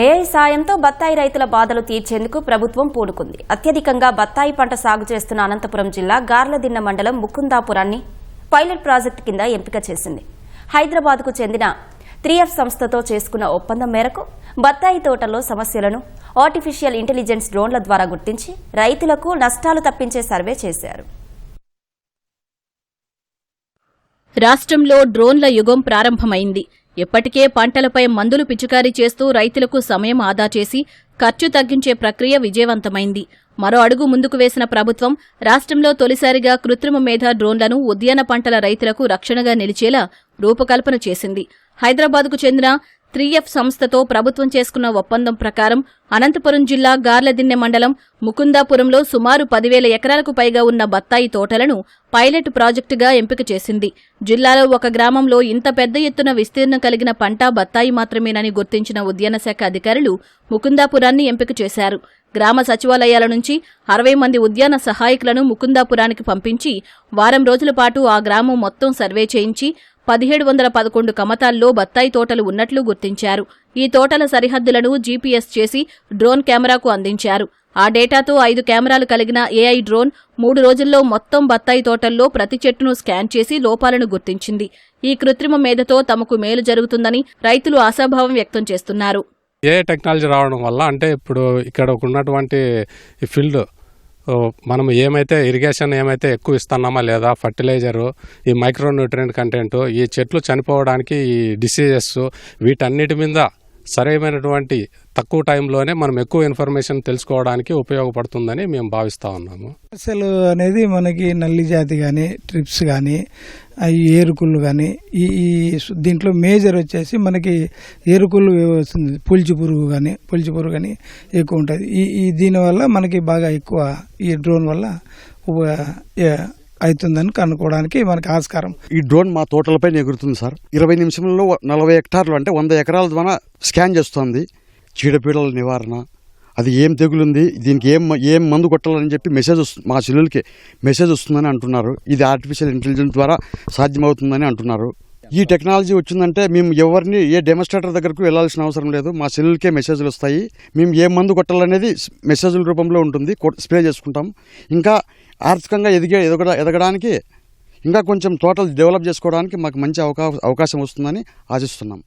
AI సాయంతో బత్తాయి రైతుల బాధలు తీర్చేందుకు ప్రభుత్వం పూనుకుంది. అత్యధికంగా బత్తాయి పంట సాగు చేస్తున్న అనంతపురం జిల్లా గార్లదిన్న మండలం ముకుందాపురాన్ని పైలట్ ప్రాజెక్టు కింద ఎంపిక చేసింది. హైదరాబాద్కు చెందిన త్రీ ఎఫ్ సంస్థతో చేసుకున్న ఒప్పందం మేరకు బత్తాయి తోటల్లో సమస్యలను ఆర్టిఫిషియల్ ఇంటెలిజెన్స్ డ్రోన్ల ద్వారా గుర్తించి రైతులకు నష్టాలు తప్పించే సర్వే చేశారు. రాష్ట్రంలో డ్రోన్ల యుగం ప్రారంభమైంది. ఇప్పటికే పంటలపై మందులు పిచికారీ చేస్తూ రైతులకు సమయం ఆదా చేసి ఖర్చు తగ్గించే ప్రక్రియ విజయవంతమైంది. మరో అడుగు ముందుకు వేసిన ప్రభుత్వం రాష్ట్రంలో తొలిసారిగా కృత్రిమ మేధ డ్రోన్లను ఉద్యాన పంటల రైతులకు రక్షణగా నిలిచేలా రూపకల్పన చేసింది. హైదరాబాద్కు చెందిన త్రీ ఎఫ్ సంస్థతో ప్రభుత్వం చేసుకున్న ఒప్పందం ప్రకారం అనంతపురం జిల్లా గార్లదిన్నె మండలం ముకుందాపురంలో సుమారు పదివేల ఎకరాలకు పైగా ఉన్న బత్తాయి తోటలను పైలట్ ప్రాజెక్టుగా ఎంపిక చేసింది. జిల్లాలో ఒక గ్రామంలో ఇంత పెద్ద ఎత్తున విస్తీర్ణం కలిగిన పంట బత్తాయి మాత్రమేనని గుర్తించిన ఉద్యాన శాఖ అధికారులు ముకుందాపురాన్ని ఎంపిక చేశారు. గ్రామ సచివాలయాల నుంచి అరవై మంది ఉద్యాన సహాయకులను ముకుందాపురానికి పంపించి వారం రోజుల పాటు ఆ గ్రామం మొత్తం సర్వే చేయించి పదిహేడు వందల పదకొండు కమతాల్లో బత్తాయి తోటలు ఉన్నట్లు గుర్తించారు. ఈ తోటల సరిహద్దులను జీపీఎస్ చేసి డ్రోన్ కెమెరాకు అందించారు. ఆ డేటాతో ఐదు కెమెరాలు కలిగిన ఏఐ డ్రోన్ మూడు రోజుల్లో మొత్తం బత్తాయి తోటల్లో ప్రతి చెట్టును స్కాన్ చేసి లోపాలను గుర్తించింది. ఈ కృత్రిమ మేధతో తమకు మేలు జరుగుతుందని రైతులు ఆశాభావం వ్యక్తం చేస్తున్నారు. ఏ టెక్నాలజీ రావడం వల్ల అంటే ఇప్పుడు ఇక్కడ ఉన్నటువంటి ఫీల్డ్ మనం ఏమైతే ఇరిగేషన్ ఏమైతే ఎక్కువ ఇస్తున్నామా లేదా ఫర్టిలైజరు ఈ మైక్రోన్యూట్రియంట్ కంటెంటు కంటెంట్ ఈ చెట్లు చనిపోవడానికి ఈ డిసీజెస్ వీటన్నిటి మీద సరైనటువంటి తక్కువ టైంలోనే మనం ఎక్కువ ఇన్ఫర్మేషన్ తెలుసుకోవడానికి ఉపయోగపడుతుందని మేము భావిస్తూ ఉన్నాము. అసలు అనేది మనకి నల్లి జాతి కానీ ట్రిప్స్ కానీ ఈ ఏరుకుళ్ళు కానీ ఈ ఈ దీంట్లో మేజర్ వచ్చేసి మనకి ఏరుకుళ్ళు వస్తుంది. పులిచి పురుగు కానీ పులిచి పురుగు కానీ ఎక్కువ ఉంటుంది. ఈ ఈ దీనివల్ల మనకి బాగా ఎక్కువ ఈ డ్రోన్ వల్ల అవుతుందని కనుక్కోవడానికి మనకి ఆస్కారం. ఈ డ్రోన్ మా తోటలపై ఎగురుతుంది సార్. ఇరవై నిమిషంలో నలభై హెక్టార్లు అంటే వంద ఎకరాల ద్వారా స్కాన్ చేస్తోంది. చీడపీడల నివారణ. అది ఏం తెగులుంది? దీనికి ఏం ఏం మందు కొట్టాలని చెప్పి మెసేజ్ వస్తుంది మా సెల్లులకి మెసేజ్ వస్తుందని అంటున్నారు. ఇది ఆర్టిఫిషియల్ ఇంటెలిజెన్స్ ద్వారా సాధ్యమవుతుందని అంటున్నారు. ఈ టెక్నాలజీ వచ్చిందంటే మేము ఎవరిని ఏ డెమోస్ట్రేటర్ దగ్గరకు వెళ్ళాల్సిన అవసరం లేదు. మా సెల్లులకే మెసేజ్లు వస్తాయి. మేము ఏ మందు కొట్టాలనేది మెసేజ్ల రూపంలో ఉంటుంది. స్ప్రే చేసుకుంటాం. ఇంకా ఆర్థికంగా ఎదిగే ఎదగడ ఎదగడానికి ఇంకా కొంచెం టోటల్ డెవలప్ చేసుకోవడానికి మాకు మంచి అవకాశం వస్తుందని ఆశిస్తున్నాం.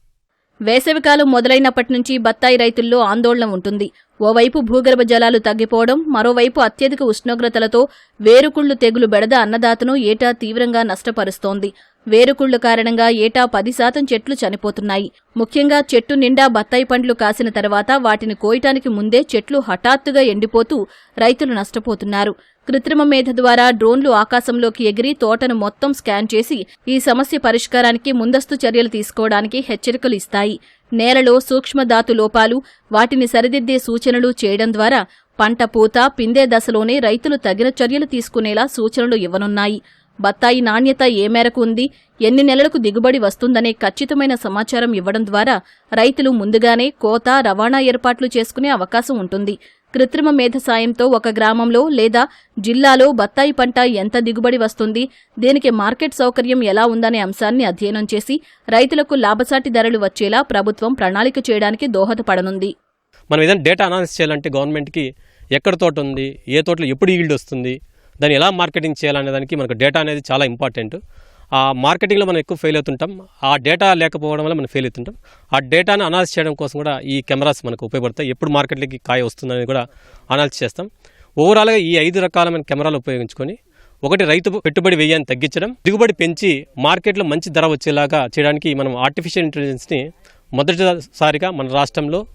వేసవికాలం మొదలైనప్పటి నుంచి బత్తాయి రైతుల్లో ఆందోళన ఉంటుంది. ఓవైపు భూగర్భ జలాలు తగ్గిపోవడం మరోవైపు అత్యధిక ఉష్ణోగ్రతలతో వేరుకుళ్ళు తెగులు బెడద అన్నదాతను ఏటా తీవ్రంగా నష్టపరుస్తోంది. వేరుకుళ్ళు కారణంగా ఏటా పది శాతం చెట్లు చనిపోతున్నాయి. ముఖ్యంగా చెట్టు నిండా బత్తాయి పండ్లు కాసిన తర్వాత వాటిని కోయటానికి ముందే చెట్లు హఠాత్తుగా ఎండిపోతూ రైతులు నష్టపోతున్నారు. కృత్రిమ మేధ ద్వారా డ్రోన్లు ఆకాశంలోకి ఎగిరి తోటను మొత్తం స్కాన్ చేసి ఈ సమస్య పరిష్కారానికి ముందస్తు చర్యలు తీసుకోవడానికి హెచ్చరికలు ఇస్తాయి. నేలలో సూక్ష్మధాతు లోపాలు వాటిని సరిదిద్దే సూచనలు చేయడం ద్వారా పంట పూత పిందే దశలోనే రైతులు తగిన చర్యలు తీసుకునేలా సూచనలు ఇవ్వనున్నాయి. బత్తాయి నాణ్యత ఏ మేరకు ఉంది ఎన్ని నెలలకు దిగుబడి వస్తుందనే ఖచ్చితమైన సమాచారం ఇవ్వడం ద్వారా రైతులు ముందుగానే కోత రవాణా ఏర్పాట్లు చేసుకునే అవకాశం ఉంటుంది. కృత్రిమ మేధ సాయంతో ఒక గ్రామంలో లేదా జిల్లాలో బత్తాయి పంట ఎంత దిగుబడి వస్తుంది దీనికి మార్కెట్ సౌకర్యం ఎలా ఉందనే అంశాన్ని అధ్యయనం చేసి రైతులకు లాభసాటి ధరలు వచ్చేలా ప్రభుత్వం ప్రణాళిక చేయడానికి దోహదపడనుంది. మనం ఏదైనా డేటా అనాలిసిస్ చేయాలంటే గవర్నమెంట్కి ఎక్కడ తోట ఉంది ఏ తోటలో ఎప్పుడు ఈల్డ్ వస్తుంది దాన్ని ఎలా మార్కెటింగ్ చేయాలనే దానికి మనకు డేటా అనేది చాలా ఇంపార్టెంట్ ఆ మార్కెటింగ్లో మనం ఎక్కువ ఫెయిల్ అవుతుంటాం. ఆ డేటా లేకపోవడం వల్ల మనం ఫెయిల్ అవుతుంటాం. ఆ డేటాను అనాలిసిస్ చేయడం కోసం కూడా ఈ కెమెరాస్ మనకు ఉపయోగపడతాయి. ఎప్పుడు మార్కెట్లోకి కాయ వస్తుందని కూడా అనాలిసిస్ చేస్తాం. ఓవరాల్గా ఈ ఐదు రకాలమైన కెమెరాలు ఉపయోగించుకొని ఒకటి రైతు పెట్టుబడి వ్యయాన్ని తగ్గించడం దిగుబడి పెంచి మార్కెట్లో మంచి ధర వచ్చేలాగా చేయడానికి మనం ఆర్టిఫిషియల్ ఇంటెలిజెన్స్ని మొదటిసారిగా మన రాష్ట్రంలో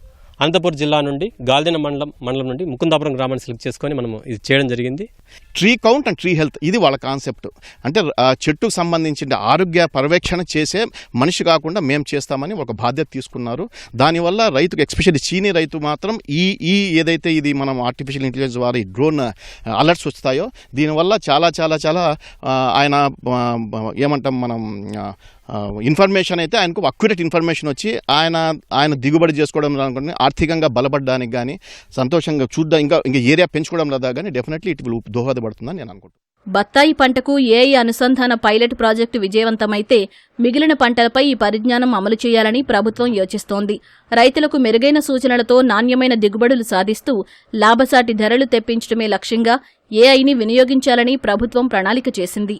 అనంతపురం జిల్లా నుండి గాల్దిన మండలం మండలం నుండి ముకుందాపురం గ్రామాన్ని సెలెక్ట్ చేసుకొని మనం ఇది చేయడం జరిగింది. Tree count and tree health ఇది వాళ్ళ కాన్సెప్ట్. అంటే చెట్టుకు సంబంధించిన ఆరోగ్య పర్యవేక్షణ చేసే మనిషి కాకుండా మేము చేస్తామని ఒక బాధ్యత తీసుకున్నారు. దానివల్ల రైతుకు ఎస్పెషల్లీ చీనీ రైతు మాత్రం ఈ ఈ ఏదైతే ఇది మనం ఆర్టిఫిషియల్ ఇంటెలిజెన్స్ వారి డ్రోన్ అలర్ట్స్ వస్తాయో దీనివల్ల చాలా చాలా చాలా ఆయన ఏమంటాం మనం ఇన్ఫర్మేషన్ అయితే ఆయనకు అక్యురేట్ ఇన్ఫర్మేషన్ వచ్చి ఆయన ఆయన దిగుబడి చేసుకోవడం అనుకుని ఆర్థికంగా బలపడడానికి కానీ సంతోషంగా చూద్దాం ఇంకా ఇంకా ఏరియా పెంచుకోవడం లేదా కానీ డెఫినెట్లీ ఇట్ విల్ దోహదపడుతుందని నేను అనుకుంటున్నాను బత్తాయి పంటకు ఏఐ అనుసంధాన పైలట్ ప్రాజెక్టు విజయవంతమైతే మిగిలిన పంటలపై ఈ పరిజ్ఞానం అమలు చేయాలని ప్రభుత్వం యోచిస్తోంది. రైతులకు మెరుగైన సూచనలతో నాణ్యమైన దిగుబడులు సాధిస్తూ లాభసాటి ధరలు తెప్పించడమే లక్ష్యంగా ఏఐని వినియోగించాలని ప్రభుత్వం ప్రణాళిక చేసింది.